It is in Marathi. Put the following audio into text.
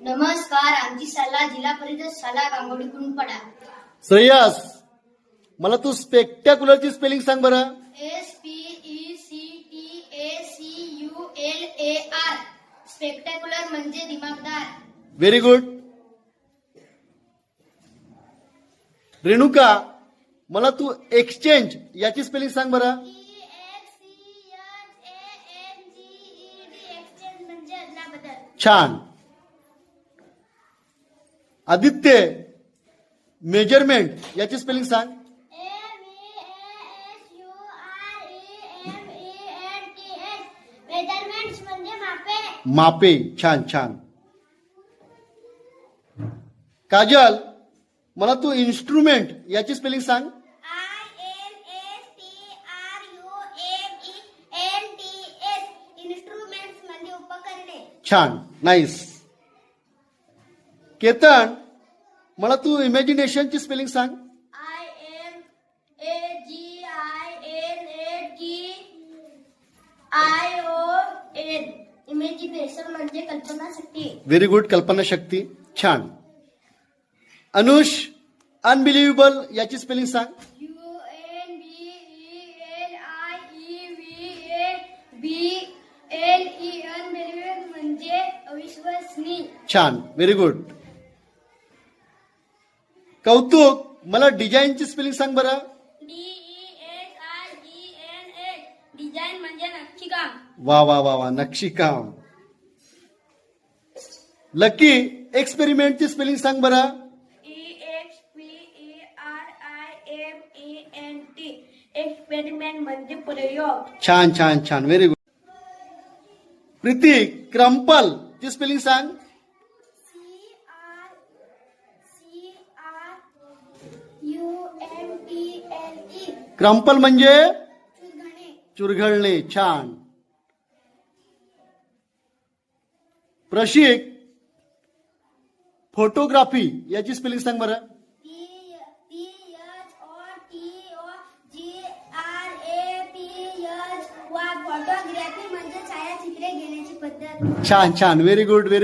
नमस्कार आमची शाळा जिल्हा परिषद शाळा गांगोडी कुंपडा श्रेयस मला तू स्पेक्टॅक्युलरची स्पेलिंग सांग बरं. S P E C T A C U L A R spectacular म्हणजे दिमागदार व्हेरी गुड रेणुका मला तू एक्सचेंज याची स्पेलिंग सांग बरं. म्हणजे अदलाबदल. छान. आदित्य मेजरमेंट याची स्पेलिंग सांग. मेजरमेंट्स म्हणजे मापे. मापे. छान छान. काजल मला तू इन्स्ट्रुमेंट याची स्पेलिंग सांग. आय एन केतन मला तू इमॅजिनेशनची स्पेलिंग सांग. I M A G I N A T I O N imagination म्हणजे कल्पनाशक्ती व्हेरी गुड कल्पना शक्ती. छान. अनुष अनबिलिव्हेबल याची स्पेलिंग सांग. U N B E L I E V A B L E N म्हणजे अविश्वसनीय. छान. व्हेरी गुड कौतुक मला डिझाईनची स्पेलिंग सांग बरं. डिझाईन म्हणजे नक्षीकाम वा वा वा वा नक्षीकाम लकी एक्सपेरिमेंटची स्पेलिंग सांग बरं. एक्सपेरिमेंट म्हणजे प्रयोग. छान छान छान व्हेरी गुड प्रीती क्रम्पल ची स्पेलिंग सांग. क्रम्पल म्हणजे? चुरघळणे. छान. प्रशिक फोटोग्राफी याची स्पेलिंग सांग बरं. म्हणजे छान छान. Very good very